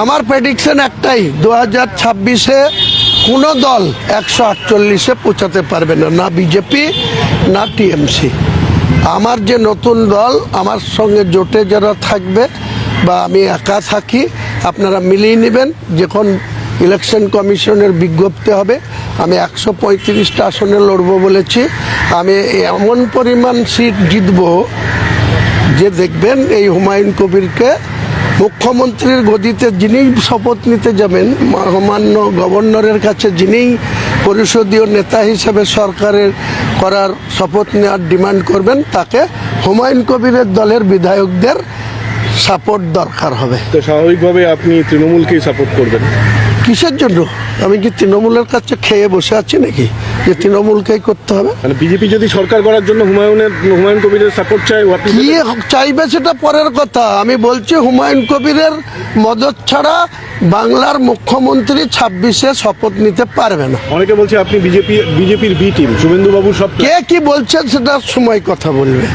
আমার প্রেডিকশন একটাই দু হাজার ছাব্বিশে কোনো দল একশো আটচল্লিশে পৌঁছাতে পারবে না না বিজেপি, না টিএমসি। আমার যে নতুন দল, আমার সঙ্গে জোটে যারা থাকবে বা আমি একা থাকি, আপনারা মিলিয়ে নেবেন, যখন ইলেকশন কমিশনের বিজ্ঞপ্তি হবে, আমি একশো পঁয়ত্রিশটা আসনে লড়ব বলেছি। আমি এমন পরিমাণ সিট জিতবো যে দেখবেন এই হুমায়ুন কবিরকে মুখ্যমন্ত্রীর গদিতে যিনি শপথ নিতে যাবেন মহামান্য গভর্নরের কাছে যিনি পরিষদীয় নেতা হিসেবে সরকারের করার শপথ নেওয়ার ডিমান্ড করবেন, তাকে হুমায়ুন কবিরের দলের বিধায়কদের সাপোর্ট দরকার হবে। তো স্বাভাবিকভাবে আপনি তৃণমূলকেই সাপোর্ট করবেন। কিসের জন্য? আমি কি তৃণমূলের কাছে খেয়ে বসে আছি নাকি? যে তৃণমূলকেই করতে হবে। মানে বিজেপি যদি সরকার করার জন্য হুমায়ুনের হুমায়ুন কবিরের সাপোর্ট চাই কি চাইবে সেটা পরের কথা। আমি বলছি হুমায়ুন কবিরের মদত ছাড়া বাংলার মুখ্যমন্ত্রী ছাব্বিশে শপথ নিতে পারবে না। অনেকে বলছে আপনি বিজেপি বিজেপির বি টিম শুভেন্দু বাবু সব কে কি বলছেন সেটা সময় কথা বলবে।